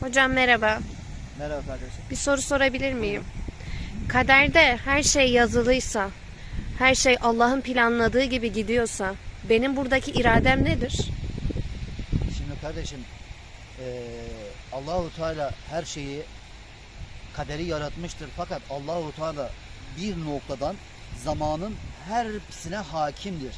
Hocam merhaba. Merhaba kardeşim. Bir soru sorabilir miyim? Kaderde her şey yazılıysa, her şey Allah'ın planladığı gibi gidiyorsa, benim buradaki iradem nedir? Şimdi kardeşim eee Allahu Teala her şeyi kaderi yaratmıştır. Fakat Allahu Teala bir noktadan zamanın her hepsine hakimdir.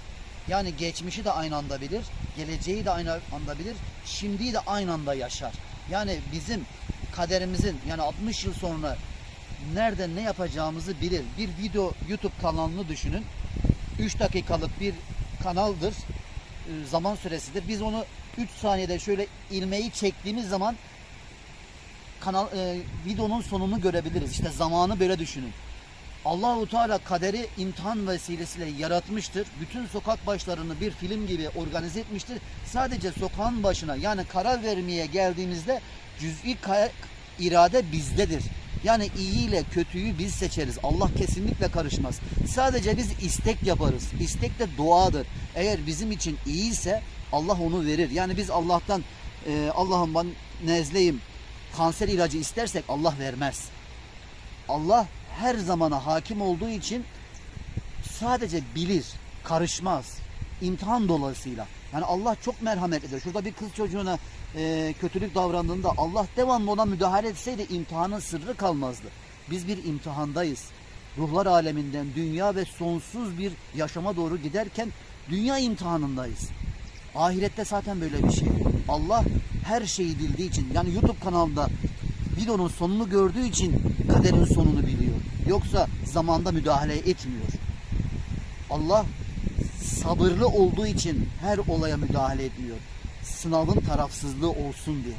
Yani geçmişi de aynı anda bilir, geleceği de aynı anda bilir, şimdiyi de aynı anda yaşar. Yani bizim kaderimizin yani 60 yıl sonra nerede ne yapacağımızı bilir. Bir video YouTube kanalını düşünün. 3 dakikalık bir kanaldır. e, Zaman süresidir. Biz onu 3 saniyede şöyle ilmeği çektiğimiz zaman kanal e, videonun sonunu görebiliriz. İşte zamanı böyle düşünün. Allahu Teala kaderi imtihan vesilesiyle yaratmıştır. Bütün sokak başlarını bir film gibi organize etmiştir. Sadece sokağın başına yani karar vermeye geldiğimizde cüz'i irade bizdedir. Yani iyi ile kötüyü biz seçeriz. Allah kesinlikle karışmaz. Sadece biz istek yaparız. İstek de duadır. Eğer bizim için iyiyse Allah onu verir. Yani biz Allah'tan e, Allah'ım ben nezleyim kanser ilacı istersek Allah vermez. Allah her zamana hakim olduğu için sadece bilir, karışmaz. İmtihan dolayısıyla. Yani Allah çok merhametlidir. Şurada bir kız çocuğuna e, kötülük davrandığında Allah devamlı ona müdahale etseydi imtihanın sırrı kalmazdı. Biz bir imtihandayız. Ruhlar aleminden dünya ve sonsuz bir yaşama doğru giderken dünya imtihanındayız. Ahirette zaten böyle bir şey. Allah her şeyi bildiği için yani YouTube kanalında videonun sonunu gördüğü için kaderin sonunu biliyor. Yoksa zamanda müdahale etmiyor. Allah sabırlı olduğu için her olaya müdahale ediyor. Sınavın tarafsızlığı olsun diye.